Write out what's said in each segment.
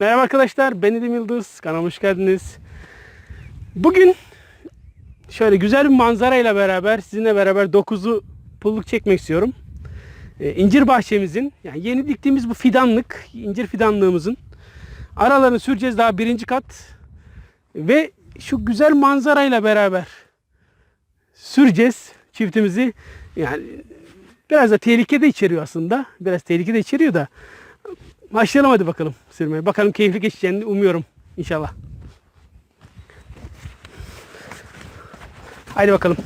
Merhaba arkadaşlar, ben Edim Yıldız. Kanalıma hoş geldiniz. Bugün şöyle güzel bir manzarayla beraber, sizinle beraber 9'u pulluk çekmek istiyorum. Ee, incir bahçemizin, yani yeni diktiğimiz bu fidanlık, incir fidanlığımızın aralarını süreceğiz daha birinci kat. Ve şu güzel manzarayla beraber süreceğiz çiftimizi. Yani biraz da tehlike de içeriyor aslında. Biraz tehlike de içeriyor da. Başlayalım hadi bakalım sürmeye. Bakalım keyifli geçeceğini umuyorum inşallah. Haydi bakalım.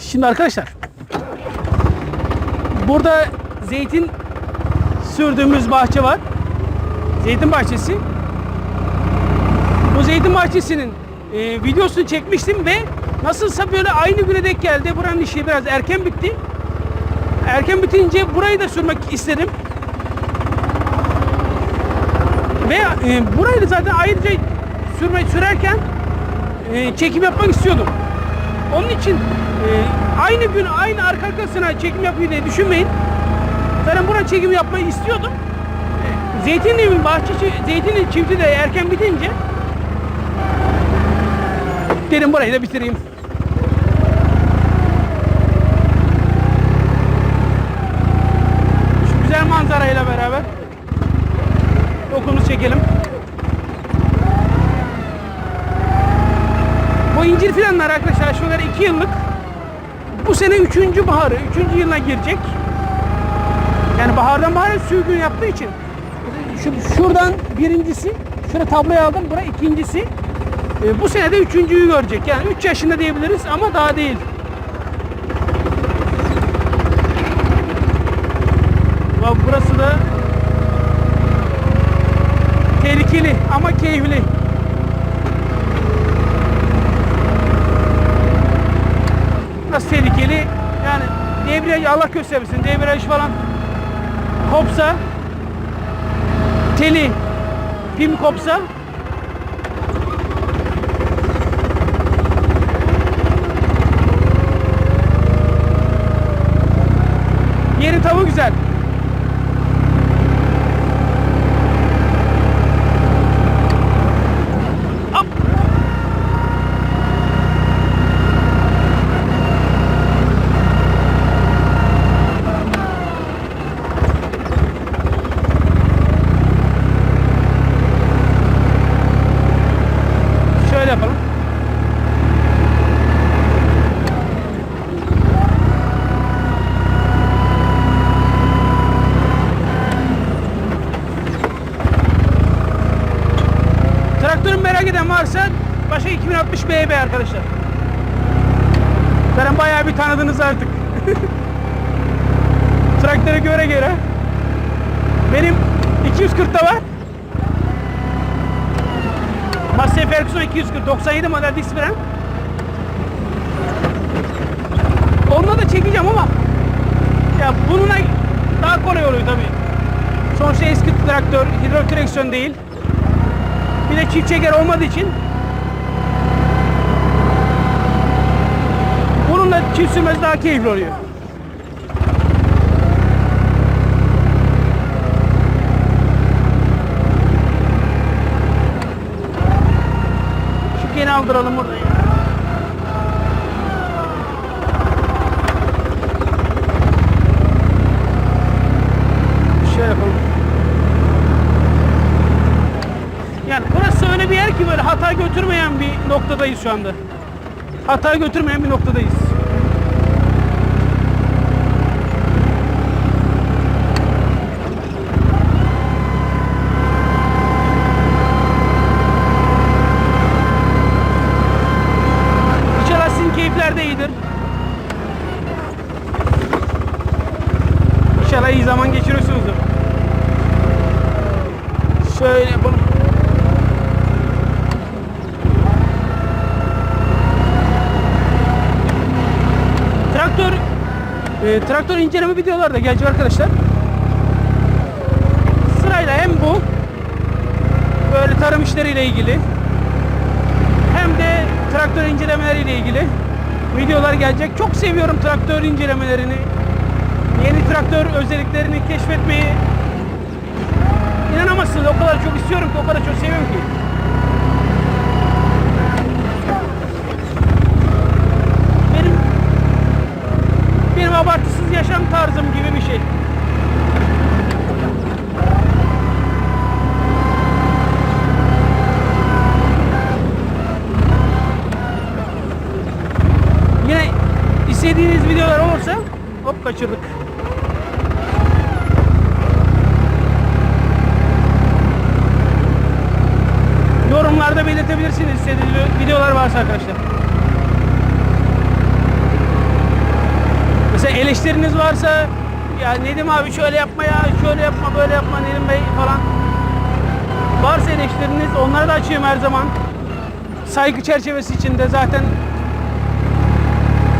Şimdi arkadaşlar burada zeytin sürdüğümüz bahçe var. Zeytin bahçesi. Bu zeytin bahçesinin e, videosunu çekmiştim ve nasılsa böyle aynı güne denk geldi. Buranın işi biraz erken bitti. Erken bitince burayı da sürmek istedim. Ve e, burayı da zaten ayrıca sürme sürerken e, çekim yapmak istiyordum. Onun için e, aynı gün aynı arka arkasına çekim yapmayı diye düşünmeyin. Zaten buraya çekim yapmayı istiyordum. E, Zeytinliğimin bahçesi, zeytinin çifti de erken bitince dedim burayı da bitireyim. Manzarayla beraber dokumuzu çekelim. Bu incir filanlar arkadaşlar şunlar 2 yıllık. Bu sene 3. baharı, 3. yılına girecek. Yani bahardan bahara sürgün yaptığı için. Şu, şuradan birincisi, şurada tabloya aldım, bura ikincisi. E, bu sene de üçüncüyü görecek. Yani 3 yaşında diyebiliriz ama daha değil. Bak burası da tehlikeli ama keyifli. Nasıl tehlikeli? Yani debriyaj Allah göstermesin. Debriyaj falan kopsa teli pim kopsa Yeri tavu güzel. Hop. Şöyle yapalım. Traktörün merak eden varsa başa 2060 BB arkadaşlar. Zaten bayağı bir tanıdınız artık. Traktöre göre göre. Benim 240'da var. Massey Ferguson 240 97 model disk fren. Onunla da çekeceğim ama ya bununla daha kolay oluyor tabii. Sonuçta eski traktör hidrolik direksiyon değil. Bir de çift çeker olmadığı için bununla çift sürmesi daha keyifli oluyor. Şu gene aldıralım burada. Şöyle yapalım. Yani burası öyle bir yer ki böyle hata götürmeyen bir noktadayız şu anda. Hata götürmeyen bir noktadayız. İnşallah sizin keyifler de iyidir. İnşallah iyi zaman geçiriyorsunuzdur. Şöyle yapalım. Traktör e, traktör inceleme videoları da gelecek arkadaşlar. Sırayla hem bu böyle tarım işleriyle ilgili hem de traktör incelemeleriyle ilgili videolar gelecek. Çok seviyorum traktör incelemelerini. Yeni traktör özelliklerini keşfetmeyi inanamazsınız. O kadar çok istiyorum ki, o kadar çok seviyorum ki. Benim benim abartısız yaşam tarzım gibi bir şey. Yine istediğiniz videolar olursa hop kaçırdık. Yorumlarda belirtebilirsiniz istediğiniz videolar varsa arkadaşlar. Mesela eleştiriniz varsa ya Nedim abi şöyle yapma ya şöyle yapma böyle yapma Nedim Bey falan. Varsa eleştiriniz onları da açıyorum her zaman. Saygı çerçevesi içinde zaten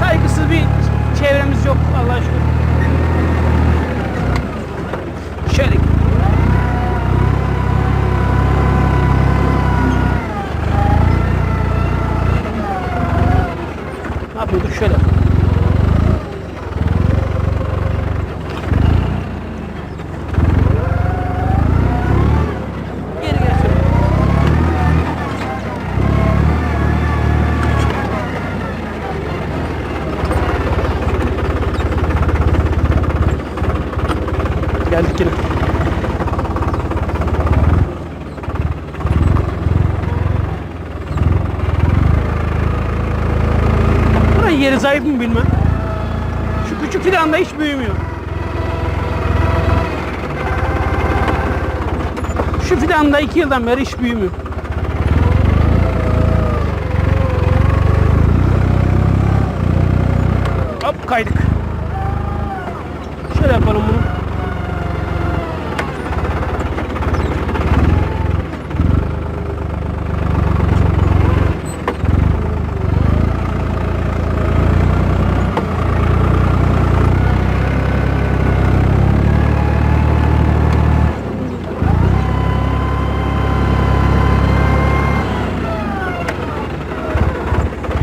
saygısız bir çevremiz yok Allah'a şükür. Şöyle Ne yapıyorduk şöyle. Geri gelsin. Geldik yine. Buranın yeri zayıf mı bilmem. Şu küçük fidan da hiç büyümüyor. Şu fidan da iki yıldan beri hiç büyümüyor. Hop kaydık. Şöyle yapalım bunu.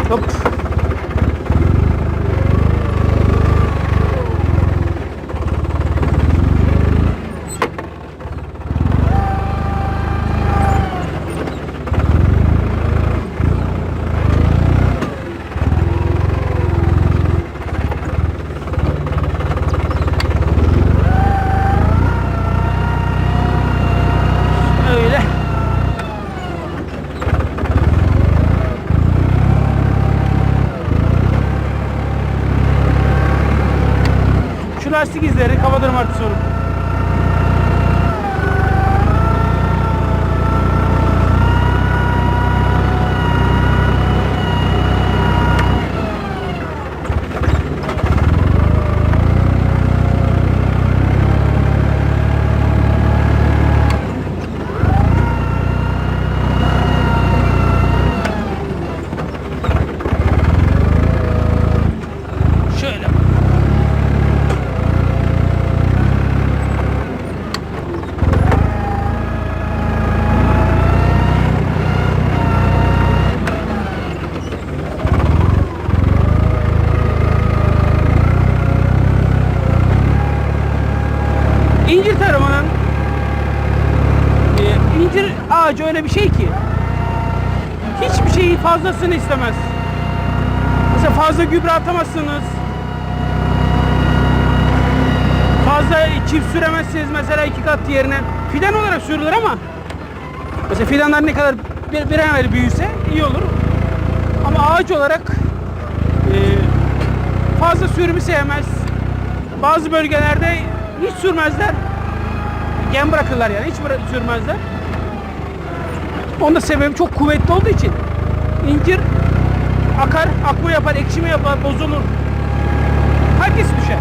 Hop. Öyle. Şu lastik izleri hava martı sorun. Şöyle. İncir tarımının e, incir ağacı öyle bir şey ki hiçbir şeyi fazlasını istemez. Mesela fazla gübre atamazsınız. Fazla çift süremezsiniz mesela iki kat yerine. Fidan olarak sürülür ama mesela fidanlar ne kadar bir, bir an büyüse iyi olur. Ama ağaç olarak e, fazla sürümü sevmez. Bazı bölgelerde hiç sürmezler. Gen bırakırlar yani hiç sürmezler. Onun da sebebi çok kuvvetli olduğu için. İncir akar, akma yapar, ekşime yapar, bozulur. Herkes düşer.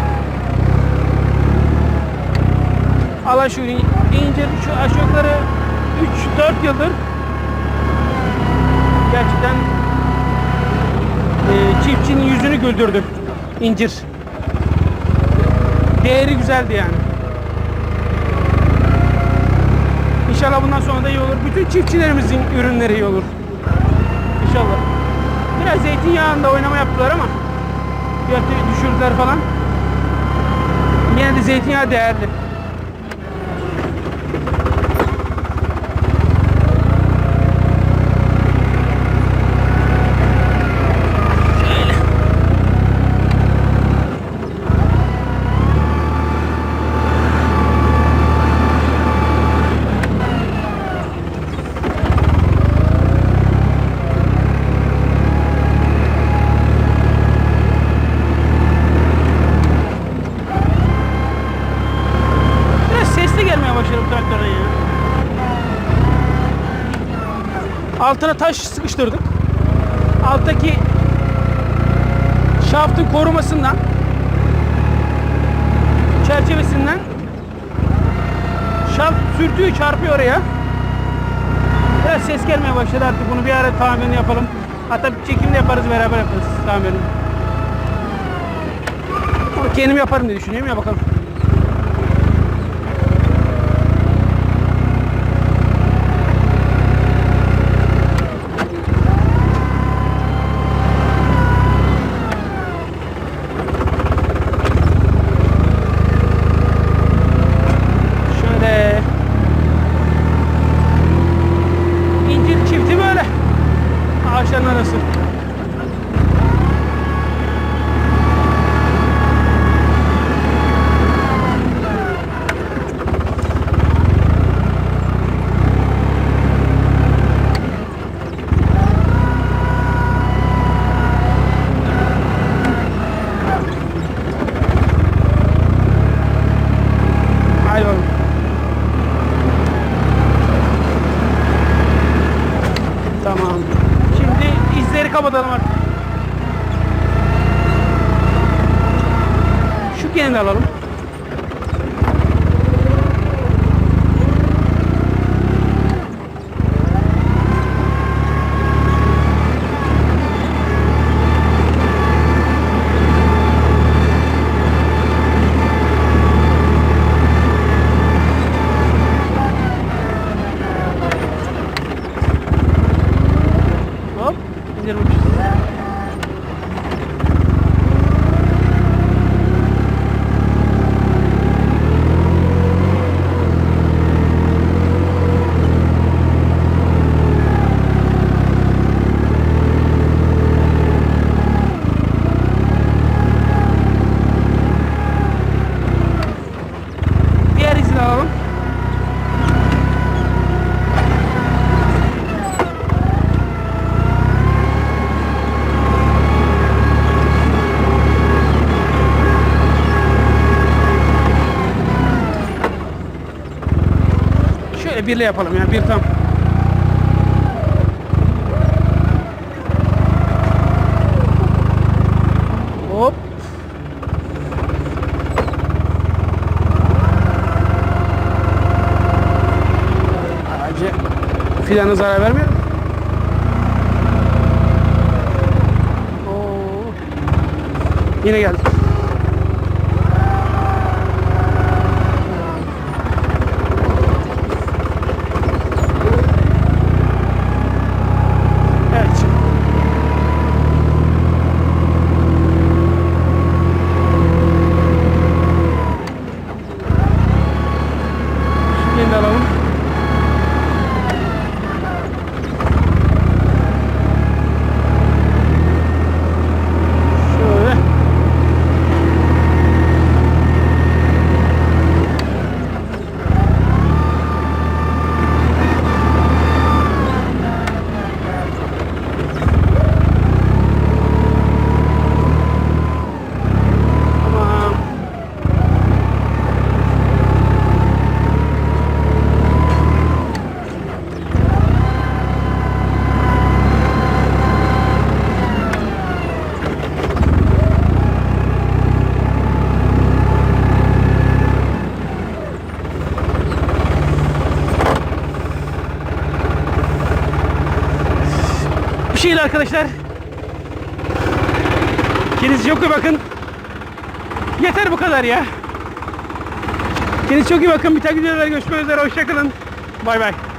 Allah şu incir şu aşağı yukarı 3-4 yıldır gerçekten e, çiftçinin yüzünü güldürdü incir. Değeri güzeldi yani. İnşallah bundan sonra da iyi olur. Bütün çiftçilerimizin ürünleri iyi olur. İnşallah. Biraz zeytinyağında oynama yaptılar ama fiyatı düşürdüler falan. Yine de zeytinyağı değerli. gelmeye başladı bu traktörün ya. Altına taş sıkıştırdık. Alttaki şaftın korumasından çerçevesinden şaft sürtüyor çarpıyor oraya. Biraz ses gelmeye başladı artık bunu bir ara tamirini yapalım. Hatta bir çekimde yaparız beraber yaparız tamirini. Kendim yaparım diye düşünüyorum ya bakalım. Birle yapalım ya bir tam. Hop. Ağacı filana zarar vermiyor. Yine geldi. Evet. Şimdi de alalım. Şöyle. Tamam. Bir şeyle arkadaşlar. Kendinize çok iyi bakın. Yeter bu kadar ya. Kendinize çok iyi bakın. Bir tane videoda görüşmek üzere. Hoşçakalın. Bay bay.